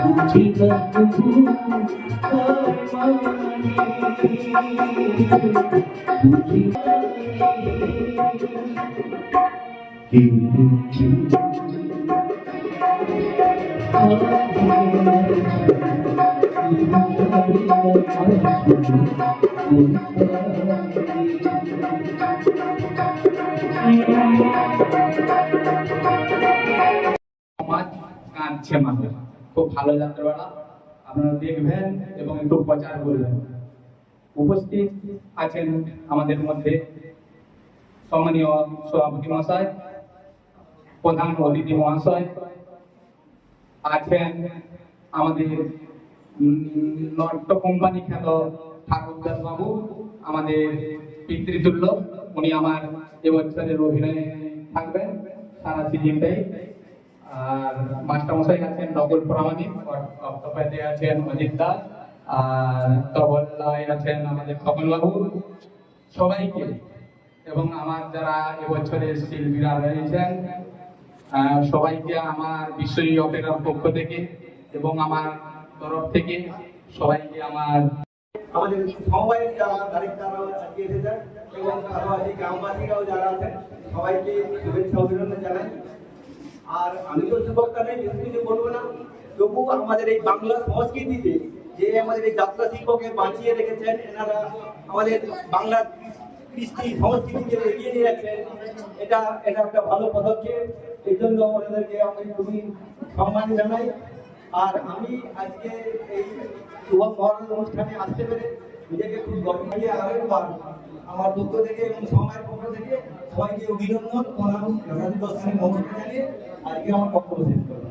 চোখে দেখা দেখি সমাজ কাঁদছে মানুষ খুব ভালো যাত্রাপালা। আপনারা দেখবেন এবং একটু প্রচার করবেন। উপস্থিত আছেন আমাদের মধ্যে সম্মানীয় সভাপতি মহাশয়, প্রধান অতিথি মহাশয় আছেন আমাদের নট্য কোম্পানি খ্যাত ঠাকুরদাস বাবু, আমাদের পিতৃতুল্য। উনি আমার এবছরের অভিনয়ে থাকবেন। সারা সিজনটাই আর মাস্টারমশাই আছেন নকল প্রামাণিক অর্থপাতে আছেন অজিত দাস, আর তবল্লায় আছেন আমাদের খগন বাবু সবাইকে এবং আমার যারা এবছরের শিল্পীরা রয়েছেন সবাইকে আমার বিশ্বজয়ী অপেরার পক্ষ থেকে এবং আমার তরফ থেকে সবাইকে আমার আমাদের সমবায়ের যারা ডাইরেক্টররাও আজকে এসেছেন এবং পাশাপাশি গ্রামবাসীরাও যারা আছেন, সবাইকে শুভেচ্ছা অভিনন্দন জানাই। আর আমি তো সুবক্তা নেই বেশি কিছু বলব না। তবু আমাদের এই বাংলা সংস্কৃতিতে যে আমাদের এই যাত্রা শিল্পকে বাঁচিয়ে রেখেছেন, এনারা আমাদের বাংলা কৃষ্টি সংস্কৃতিকে এগিয়ে নিয়ে যাচ্ছেন, এটা এটা একটা ভালো পদক্ষেপ। এই জন্য ওনাদেরকে আমি খুবই সম্মান জানাই। আর আমি আজকে এই শুভ অনুষ্ঠানে আসতে পেরে নিজেকে খুব গর্ব নিয়ে আরেকবার আমার পক্ষ থেকে এবং সময়ের পক্ষ থেকে সবাইকে অভিনন্দন, প্রণাম, যথাযথ স্থানে নমস্কার জানিয়ে আজকে আমার বক্তব্য শেষ করলাম।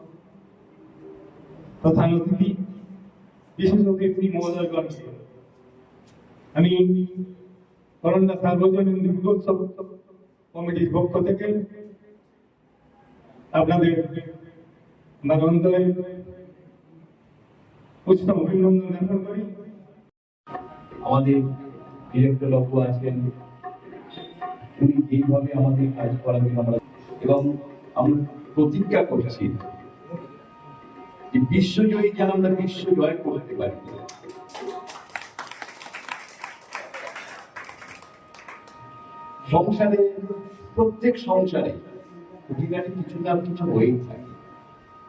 প্রধান অতিথি, বিশেষ অতিথি আমি করোনা সার্বজনীন কমিটির পক্ষ থেকে আপনাদের আমার অন্তরে অভিনন্দন জ্ঞাপন করি। আমাদের ডিরেক্টর আছেন। উনি এইভাবে আমাদের কাজ করাবেন আমরা এবং আমরা প্রতিজ্ঞা করছি। যে বিশ্বজয়ী যেন আমরা বিশ্ব জয় করতে পারি। সংসারে, প্রত্যেক সংসারে খুঁটিনাটি কিছু না কিছু হয়েই থাকে।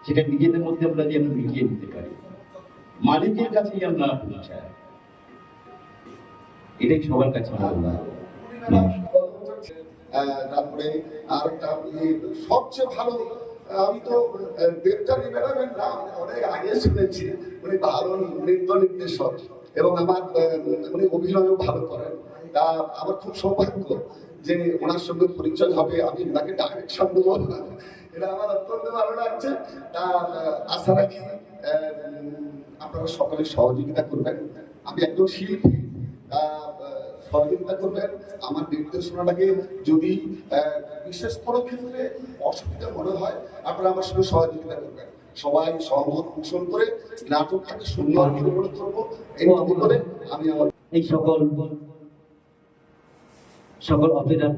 সেটা নিজেদের মধ্যে আমরা যেন মিটিয়ে নিতে পারি। মালিকের কাছেই আমরা পৌঁছাই। এটাই সবার কাছে তারপরে আর সবচেয়ে ভালো আমি তো নাম অনেক আগে শুনেছি। উনি দারুণ নৃত্য নির্দেশক এবং আমার উনি অভিনয়ও ভালো করেন। তা আমার খুব সৌভাগ্য যে ওনার সঙ্গে পরিচয় হবে, আমি ওনাকে ডাইরেকশন দেবো এটা আমার অত্যন্ত ভালো লাগছে। তা আশা রাখি আপনারা সকলে সহযোগিতা করবেন। আমি একজন শিল্পী সহযোগিতা করবেন। আমার নির্দেশনাটাকে যদি বিশেষ কোনো ক্ষেত্রে অসুবিধা মনে হয়, আপনারা আমার সঙ্গে সহযোগিতা করবেন। সবাই সহমত পোষণ করে নাটকটাকে সুন্দর করে গড়ে তুলবো। বলে আমি আমার এই সকল সকল অপেরার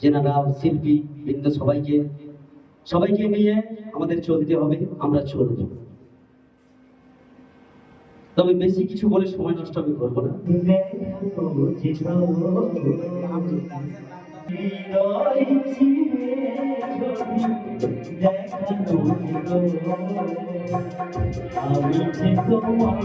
যেনারা শিল্পী, বৃন্দ সবাইকে সবাইকে নিয়ে আমাদের চলতে হবে, আমরা চলবো। তবে বেশি কিছু বলে সময় নষ্ট আমি করব না। যে তোমার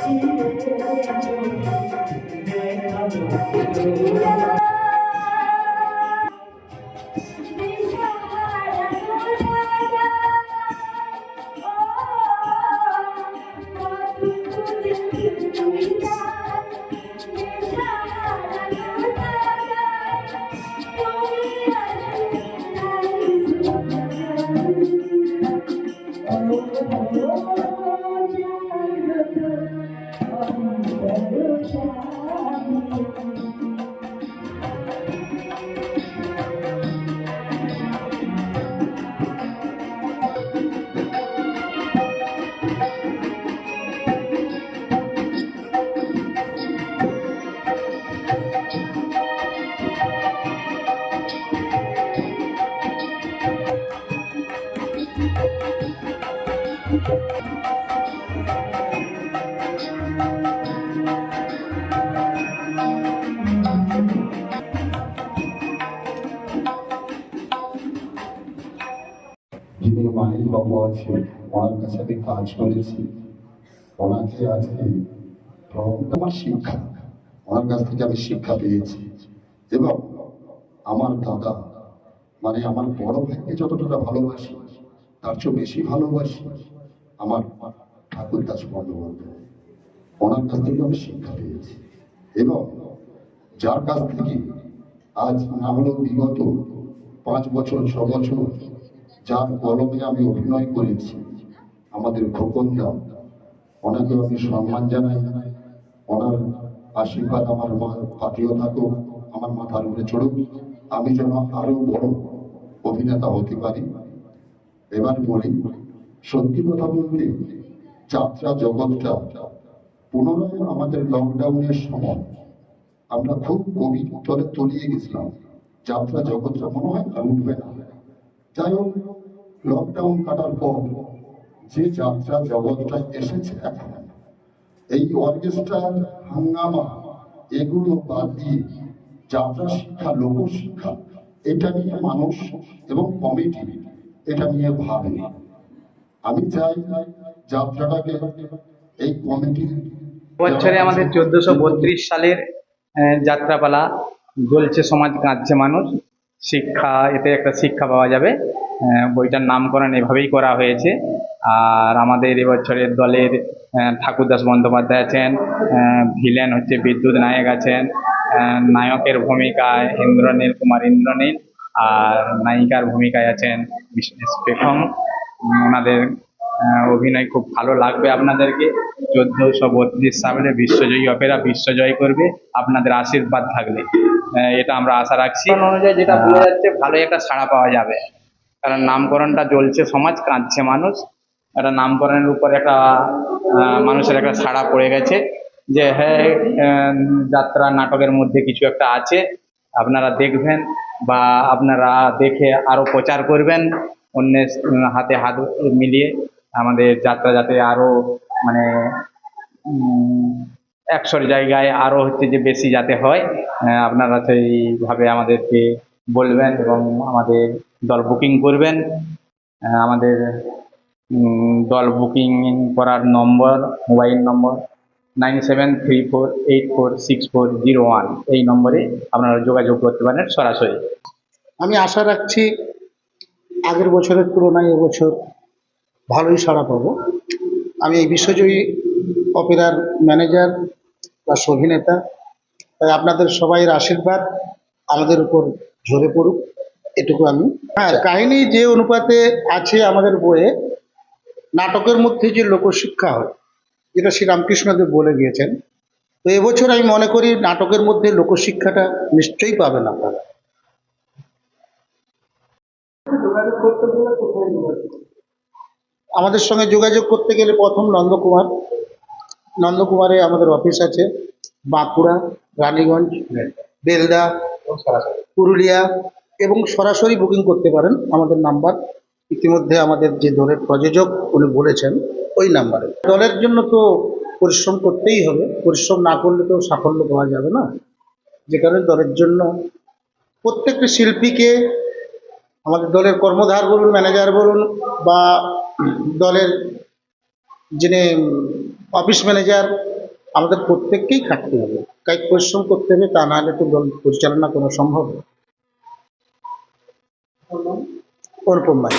যিনি To. আছে ওনার কাছে আমি কাজ করেছি। ওনাকে আজকে আমার শিক্ষা। ওনার কাছ থেকে আমি শিক্ষা পেয়েছি। এবং আমার দাদা মানে আমার বড় ভাইকে যতটা ভালোবাসি, তার চেয়ে বেশি ভালোবাসি, আমার ঠাকুর দাস বন্দ্যোপাধ্যায়। ওনার কাছ থেকে আমি শিক্ষা পেয়েছি। এবং যার কাছ থেকে আজ না হলেও বিগত পাঁচ বছর, ছ বছর যার কলমে আমি অভিনয় করেছি, আমাদের খোকনদা, ওনাকে আমি সম্মান জানাই। ওনার আশীর্বাদ আমার মা পাঠিয়ে থাকুক, আমার মাথার উপরে চড়ুক। আমি যেন আরও বড় অভিনেতা হতে পারি। এবার বলি, সত্যি কথা বলতে, যাত্রা জগৎটা পুনরায় আমাদের লকডাউনের সময় আমরা খুব গভীর তলে তলিয়ে গেছিলাম। যাত্রা জগৎটা মনে হয় আর উঠবে না। যাই হোক লকডাউন কাটার পর যে যাত্রা জগৎটা এসেছে এখন এই অর্কেস্ট্রার হাঙ্গামা এগুলো বাদ দিয়ে যাত্রা শিক্ষা লোকশিক্ষা এটা নিয়ে মানুষ এবং কমিটি এটা নিয়ে ভাবে আমি চাই যাত্রাটাকে এই কমিটির বছরে আমাদের চোদ্দশো বত্রিশ সালের যাত্রাপালা জ্বলছে সমাজ কাঁদছে মানুষ। শিক্ষা, এতে একটা শিক্ষা পাওয়া যাবে। বইটার নামকরণ এভাবেই করা হয়েছে। আর আমাদের এবছরের দলের ঠাকুরদাস বন্দ্যোপাধ্যায় আছেন ভিলেন হচ্ছে বিদ্যুৎ নায়ক আছেন নায়কের ভূমিকায় ইন্দ্রনীল কুমার ইন্দ্রনীল, আর নায়িকার ভূমিকায় আছেন মিসেস পেখম। ওনাদের অভিনয় খুব ভালো লাগবে আপনাদেরকে। চোদ্দশো বত্রিশ সালে বিশ্বজয়ী অপেরা, বিশ্বজয় করবে, আপনাদের আশীর্বাদ থাকলে এটা আমরা আশা রাখছি। অনুযায়ী যেটা বোঝা যাচ্ছে ভালো একটা সাড়া পাওয়া যাবে। কারণ নামকরণটা জ্বলছে সমাজ, কাঁদছে মানুষ। একটা নামকরণের উপর একটা মানুষের একটা সাড়া পড়ে গেছে যে হ্যাঁ যাত্রা নাটকের মধ্যে কিছু একটা আছে। আপনারা দেখবেন বা আপনারা দেখে আরও প্রচার করবেন। অন্যের হাতে হাত মিলিয়ে। আমাদের যাত্রা যাতে আরও মানে একশোর জায়গায় আরও হচ্ছে যে বেশি যাতে হয় আপনারা সেইভাবে আমাদেরকে বলবেন এবং আমাদের দল বুকিং করবেন। আমাদের দল বুকিং করার নম্বর, মোবাইল নম্বর nine seven three four eight four six four zero one. এই নম্বরে আপনারা যোগাযোগ করতে পারেন সরাসরি। আমি আশা রাখছি আগের বছরের তুলনায় এবছর ভালোই সাড়া পাবো আমি এই বিশ্বজয়ী অপেরার ম্যানেজার বা অভিনেতা। তাই আপনাদের সবাইয়ের আশীর্বাদ আমাদের উপর ঝরে পড়ুক এটুকু আমি। হ্যাঁ কাহিনী যে অনুপাতে আছে আমাদের বইয়ে নাটকের মধ্যে যে লোকশিক্ষা হয় যেটা শ্রী রামকৃষ্ণদেব বলে গিয়েছেন তো এবছর আমি মনে করি নাটকের মধ্যে লোকশিক্ষাটা নিশ্চয়ই পাবেন আপনারা। আমাদের সঙ্গে যোগাযোগ করতে গেলে প্রথম নন্দকুমার। নন্দকুমারে আমাদের অফিস আছে, বাঁকুড়া, রানীগঞ্জ, বেলদা, পুরুলিয়া এবং সরাসরি বুকিং করতে পারেন আমাদের নাম্বার ইতিমধ্যে আমাদের যে দলের প্রযোজক উনি বলেছেন ওই নাম্বারে দলের জন্য তো পরিশ্রম করতেই হবে, পরিশ্রম না করলে তো সাফল্য পাওয়া যাবে না। যে কারণে দলের জন্য প্রত্যেকটি শিল্পীকে আমাদের দলের কর্মধার বলুন ম্যানেজার বলুন বা দলের যিনি অফিস ম্যানেজার আমাদের প্রত্যেককেই খাটতে হবে কায়িক পরিশ্রম করতে হবে তা না হলে তো দল পরিচালনা করা সম্ভব। অনুপম বাড়ি